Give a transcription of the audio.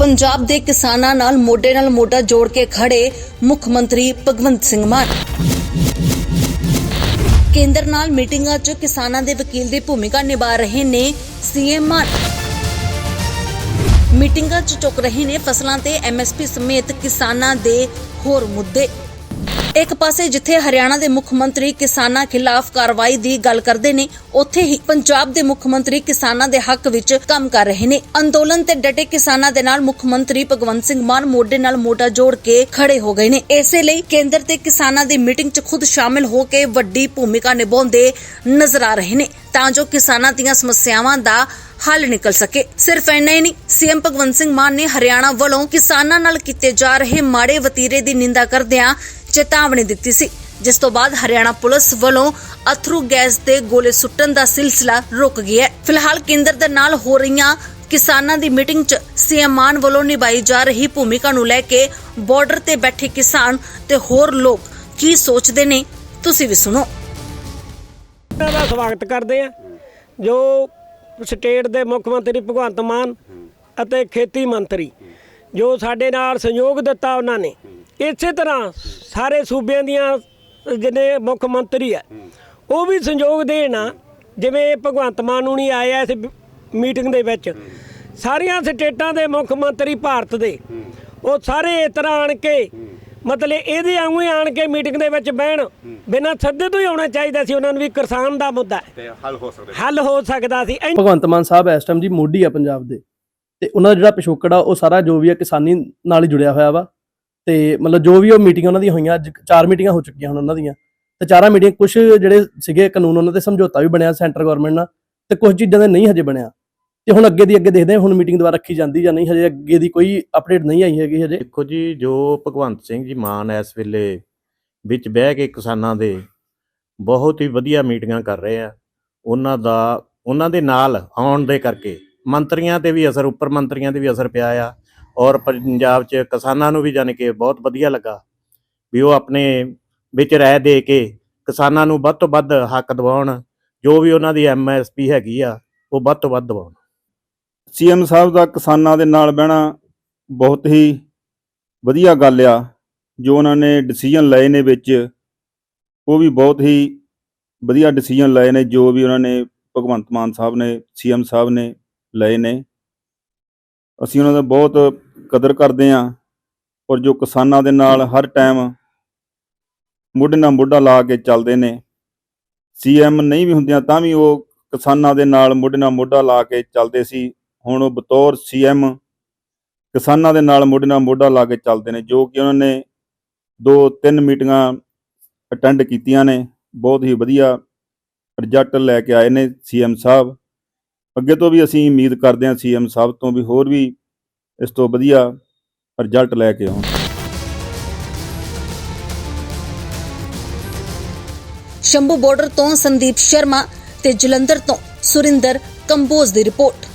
ਪੰਜਾਬ ਦੇ ਕਿਸਾਨਾਂ ਨਾਲ ਮੋਢੇ ਨਾਲ ਮੋਢਾ ਜੋੜ ਕੇ ਖੜੇ ਮੁੱਖ ਮੰਤਰੀ ਭਗਵੰਤ ਸਿੰਘ ਮਾਨ। ਕੇਂਦਰ ਨਾਲ ਮੀਟਿੰਗਾਂ 'ਚ ਕਿਸਾਨਾਂ ਦੇ ਵਕੀਲ ਦੀ ਭੂਮਿਕਾ ਨਿਭਾ ਰਹੇ ਨੇ ਸੀਐਮ ਮਾਨ। ਮੀਟਿੰਗਾਂ 'ਚ ਚੁੱਕ ਰਹੇ ਨੇ ਫਸਲਾਂ ਤੇ ਐਮਐਸਪੀ ਸਮੇਤ ਕਿਸਾਨਾਂ ਦੇ ਹੋਰ ਮੁੱਦੇ। ਇੱਕ ਪਾਸੇ ਜਿੱਥੇ ਹਰਿਆਣਾ ਦੇ ਮੁੱਖ ਮੰਤਰੀ ਕਿਸਾਨਾਂ ਖਿਲਾਫ ਕਾਰਵਾਈ ਦੀ ਗੱਲ ਕਰਦੇ ਨੇ, ਉੱਥੇ ਹੀ ਪੰਜਾਬ ਦੇ ਮੁੱਖ ਮੰਤਰੀ ਕਿਸਾਨਾਂ ਦੇ ਹੱਕ ਵਿੱਚ ਕੰਮ ਕਰ ਰਹੇ ਨੇ। ਅੰਦੋਲਨ ਤੇ ਡਟੇ ਕਿਸਾਨਾਂ ਦੇ ਨਾਲ ਮੁੱਖ ਮੰਤਰੀ ਭਗਵੰਤ ਸਿੰਘ ਮਾਨ ਮੋਢੇ ਨਾਲ ਮੋਢਾ ਜੋੜ ਕੇ ਖੜੇ ਹੋ ਗਏ ਨੇ। ਇਸੇ ਲਈ ਕੇਂਦਰ ਤੇ ਕਿਸਾਨਾਂ ਦੀ ਮੀਟਿੰਗ 'ਚ ਖੁਦ ਸ਼ਾਮਿਲ ਹੋ ਕੇ ਵੱਡੀ ਭੂਮਿਕਾ ਨਿਭਾਉਂਦੇ ਨਜ਼ਰ ਆ ਰਹੇ ਨੇ, ਤਾਂ ਜੋ ਕਿਸਾਨਾਂ ਦੀਆਂ ਸਮੱਸਿਆਵਾਂ ਦਾ ਹੱਲ ਨਿਕਲ ਸਕੇ। ਸਿਰਫ ਇੰਨਾ ਹੀ ਨਹੀਂ, ਸੀਐਮ ਭਗਵੰਤ ਸਿੰਘ ਮਾਨ ਨੇ ਹਰਿਆਣਾ ਵੱਲੋਂ ਕਿਸਾਨਾਂ ਨਾਲ ਕੀਤੇ ਜਾ ਰਹੇ ਮਾੜੇ ਵਤੀਰੇ ਦੀ ਨਿੰਦਾ ਕਰਦਿਆਂ ਚੇਤਾਵਨੀ ਦਿੱਤੀ ਸੀ, ਜਿਸ ਤੋਂ ਬਾਅਦ ਹਰਿਆਣਾ ਪੁਲਿਸ ਵੱਲੋਂ ਅਥਰੂ ਗੈਸ ਦੇ ਗੋਲੇ ਸੁੱਟਣ ਦਾ ਸਿਲਸਿਲਾ ਰੁਕ ਗਿਆ ਹੈ। ਫਿਲਹਾਲ ਕੇਂਦਰ ਦੇ ਨਾਲ ਹੋ ਰਹੀਆਂ ਕਿਸਾਨਾਂ ਦੀ ਮੀਟਿੰਗ 'ਚ ਸੀਐਮ ਮਾਨ ਵੱਲੋਂ ਨਿਭਾਈ ਜਾ ਰਹੀ ਭੂਮਿਕਾ ਨੂੰ ਲੈ ਕੇ ਬਾਰਡਰ ਤੇ ਬੈਠੇ ਕਿਸਾਨ ਤੇ ਹੋਰ ਲੋਕ ਕੀ ਸੋਚਦੇ ਨੇ, ਤੁਸੀਂ ਵੀ ਸੁਣੋ। ਇਹਨਾਂ ਦਾ ਸਵਾਗਤ ਕਰਦੇ ਆ ਜੋ ਸਟੇਟ ਦੇ ਮੁੱਖ ਮੰਤਰੀ ਭਗਵੰਤ ਮਾਨ ਅਤੇ ਖੇਤੀ ਮੰਤਰੀ, ਜੋ ਸਾਡੇ ਨਾਲ ਸਹਿਯੋਗ ਦਿੱਤਾ ਉਹਨਾਂ ਨੇ। ਇਸੇ ਤਰ੍ਹਾਂ ਸਾਰੇ ਸੂਬਿਆਂ ਦੀਆਂ ਜਿਹਨੇ ਮੁੱਖ ਮੰਤਰੀ ਆ ਉਹ ਵੀ ਸਹਿਯੋਗ ਦੇਣ ਜਿਵੇਂ ਭਗਵੰਤ ਮਾਨ ਨੂੰ ਨਹੀਂ ਆਏ ਆ ਇਸ ਮੀਟਿੰਗ ਦੇ ਵਿੱਚ ਸਾਰੀਆਂ ਸਟੇਟਾਂ ਦੇ ਮੁੱਖ ਮੰਤਰੀ ਭਾਰਤ ਦੇ ਉਹ ਸਾਰੇ ਇਸ ਤਰ੍ਹਾਂ ਆਣ ਕੇ ਮਤਲਬ ਇਹਦੇ ਵਾਂਗੂ ਹੀ ਆਣ ਕੇ ਮੀਟਿੰਗ ਦੇ ਵਿੱਚ ਬਹਿਣ ਬਿਨਾਂ ਸੱਦੇ ਤੋਂ ਹੀ ਆਉਣਾ ਚਾਹੀਦਾ ਸੀ ਉਹਨਾਂ ਨੂੰ ਵੀ ਕਿਸਾਨ ਦਾ ਮੁੱਦਾ ਹੈ। ਤੇ ਹੱਲ ਹੋ ਸਕਦਾ ਹੱਲ ਹੋ ਸਕਦਾ ਸੀ। ਭਗਵੰਤ ਮਾਨ ਸਾਹਿਬ ਇਸ ਟਾਈਮ ਜੀ ਮੋਢੀ ਆ ਪੰਜਾਬ ਦੇ ਤੇ ਉਹਨਾਂ ਦਾ ਜਿਹੜਾ ਪਿਛੋਕੜ ਆ ਉਹ ਸਾਰਾ ਜੋ ਵੀ ਆ ਕਿਸਾਨੀ ਨਾਲ ਹੀ ਜੁੜਿਆ ਹੋਇਆ ਵਾ। ਤੇ ਮਤਲਬ ਜੋ ਵੀ ਉਹ ਮੀਟਿੰਗ ਉਹਨਾਂ ਦੀਆਂ ਹੋਈਆਂ, ਅੱਜ ਚਾਰ ਮੀਟਿੰਗਾਂ ਹੋ ਚੁੱਕੀਆਂ ਹੁਣ ਉਹਨਾਂ ਦੀਆਂ। ਤੇ ਚਾਰਾਂ ਮੀਟਿੰਗ ਕੁਝ ਜਿਹੜੇ ਸੀਗੇ, ਕਾਨੂੰਨ ਉਹਨਾਂ ਤੇ ਸਮਝੌਤਾ ਵੀ ਬਣਿਆ ਸੈਂਟਰ ਗਵਰਨਮੈਂਟ ਨਾਲ, ਤੇ ਕੁਝ ਚੀਜ਼ਾਂ ਦੇ ਨਹੀਂ ਹਜੇ ਬਣਿਆ। ਤੇ ਹੁਣ ਅੱਗੇ ਦੀ ਅੱਗੇ ਦੇਖਦੇ ਹਾਂ, ਹੁਣ ਮੀਟਿੰਗ ਦੁਬਾਰਾ ਰੱਖੀ ਜਾਂਦੀ ਜਾਂ ਨਹੀਂ, ਹਜੇ ਅੱਗੇ ਦੀ ਕੋਈ ਅਪਡੇਟ ਨਹੀਂ ਆਈ ਹੈਗੀ ਹਜੇ। ਦੇਖੋ ਜੀ, ਜੋ ਭਗਵੰਤ ਸਿੰਘ ਜੀ ਮਾਨ ਇਸ ਵੇਲੇ ਵਿੱਚ ਬਹਿ ਕੇ ਕਿਸਾਨਾਂ ਦੇ ਬਹੁਤ ਹੀ ਵਧੀਆ ਮੀਟਿੰਗਾਂ ਕਰ ਰਹੇ ਆ। ਉਹਨਾਂ ਦਾ, ਉਹਨਾਂ ਦੇ ਨਾਲ ਆਉਣ ਦੇ ਕਰਕੇ ਮੰਤਰੀਆਂ ਤੇ ਵੀ ਅਸਰ, ਉੱਪਰ ਮੰਤਰੀਆਂ ਤੇ ਵੀ ਅਸਰ ਪਿਆ ਆ। ਔਰ ਪੰਜਾਬ 'ਚ ਕਿਸਾਨਾਂ ਨੂੰ ਵੀ ਜਾਣੀ ਕਿ ਬਹੁਤ ਵਧੀਆ ਲੱਗਾ ਵੀ ਉਹ ਆਪਣੇ ਵਿੱਚ ਰਹਿ ਦੇ ਕੇ ਕਿਸਾਨਾਂ ਨੂੰ ਵੱਧ ਤੋਂ ਵੱਧ ਹੱਕ ਦਿਵਾਉਣ, ਜੋ ਵੀ ਉਹਨਾਂ ਦੀ ਐਮਐਸਪੀ ਹੈਗੀ ਆ, ਉਹ ਵੱਧ ਤੋਂ ਵੱਧ ਦਿਵਾਉਣ। ਸੀਐਮ ਸਾਹਿਬ ਦਾ ਕਿਸਾਨਾਂ ਦੇ ਨਾਲ ਬਹਿਣਾ ਬਹੁਤ ਹੀ ਵਧੀਆ ਗੱਲ ਆ, ਜੋ ਉਹਨਾਂ ਨੇ ਡਿਸੀਜਨ ਲਏ ਨੇ ਵਿੱਚ, ਉਹ ਵੀ ਬਹੁਤ ਹੀ ਵਧੀਆ ਡਿਸੀਜਨ ਲਏ ਨੇ, ਜੋ ਵੀ ਉਹਨਾਂ ਨੇ ਭਗਵੰਤ ਮਾਨ ਸਾਹਿਬ ਨੇ, ਸੀਐਮ ਸਾਹਿਬ ਨੇ ਲਏ ਨੇ। ਅਸੀਂ ਉਹਨਾਂ ਦਾ ਬਹੁਤ ਕਦਰ ਕਰਦੇ ਹਾਂ ਔਰ ਜੋ ਕਿਸਾਨਾਂ ਦੇ ਨਾਲ ਹਰ ਟਾਈਮ ਮੋਢੇ ਨਾਲ ਮੋਢਾ ਲਾ ਕੇ ਚੱਲਦੇ ਨੇ। ਸੀਐਮ ਨਹੀਂ ਵੀ ਹੁੰਦਿਆਂ ਤਾਂ ਵੀ ਉਹ ਕਿਸਾਨਾਂ ਦੇ ਨਾਲ ਮੋਢੇ ਨਾਲ ਮੋਢਾ ਲਾ ਕੇ ਚੱਲਦੇ ਸੀ। ਹੁਣ ਉਹ ਬਤੌਰ ਸੀਐਮ ਕਿਸਾਨਾਂ ਦੇ ਨਾਲ ਮੋਢੇ ਨਾਲ ਮੋਢਾ ਲਾ ਕੇ ਚੱਲਦੇ ਨੇ, ਜੋ ਕਿ ਉਹਨਾਂ ਨੇ ਦੋ ਤਿੰਨ ਮੀਟਿੰਗਾਂ ਅਟੈਂਡ ਕੀਤੀਆਂ ਨੇ। ਬਹੁਤ ਹੀ ਵਧੀਆ ਰਿਜ਼ਲਟ ਲੈ ਕੇ ਆਏ ਨੇ ਸੀਐਮ ਸਾਹਿਬ। ਅੱਗੇ ਤੋਂ ਵੀ ਅਸੀਂ ਉਮੀਦ ਕਰਦੇ ਹਾਂ ਸੀਐਮ ਸਾਹਿਬ ਤੋਂ ਵੀ ਹੋਰ ਵੀ ਇਸ ਤੋਂ ਵਧੀਆ ਰਿਜ਼ਲਟ ਲੈ ਕੇ ਆਉਣ। ਸ਼ੰਭੂ ਬਾਰਡਰ ਤੋਂ ਸੰਦੀਪ ਸ਼ਰਮਾ ਤੇ ਜਲੰਧਰ ਤੋਂ ਸੁਰਿੰਦਰ ਕੰਬੋਜ ਦੀ ਰਿਪੋਰਟ।